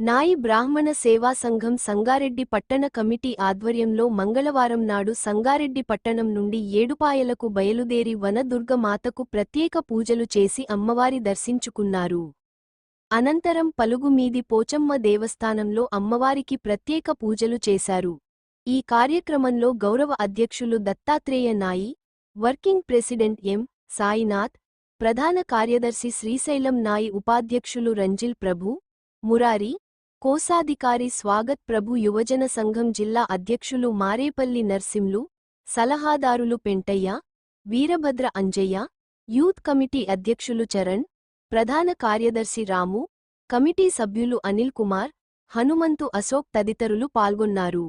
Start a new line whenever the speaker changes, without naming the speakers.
నాయి బ్రాహ్మణ సేవా సంఘం సంగారెడ్డి పట్టణ కమిటీ ఆధ్వర్యంలో మంగళవారం నాడు సంగారెడ్డి పట్టణం నుండి ఏడుపాయలకు బయలుదేరి వనదుర్గ మాతకు ప్రత్యేక పూజలు చేసి అమ్మవారి దర్శించుకున్నారు. అనంతరం పలుగుమీది పోచమ్మ దేవస్థానంలో అమ్మవారికి ప్రత్యేక పూజలు చేశారు. ఈ కార్యక్రమంలో గౌరవ అధ్యక్షులు దత్తాత్రేయ నాయి వర్కింగ్ ప్రెసిడెంట్ ఎం. సాయినాథ్ ప్రధాన కార్యదర్శి శ్రీశైలం నాయి ఉపాధ్యక్షులు రంజిల్ ప్రభు మురారి కోశాధికారి స్వాగత్ ప్రభు యువజన సంఘం జిల్లా అధ్యక్షులు మారేపల్లి నర్సింలు సలహాదారులు పెంటయ్య వీరభద్ర అంజయ్య యూత్ కమిటీ అధ్యక్షులు చరణ్ ప్రధాన కార్యదర్శి రాము కమిటీ సభ్యులు అనిల్ కుమార్ హనుమంతు అశోక్ తదితరులు పాల్గొన్నారు.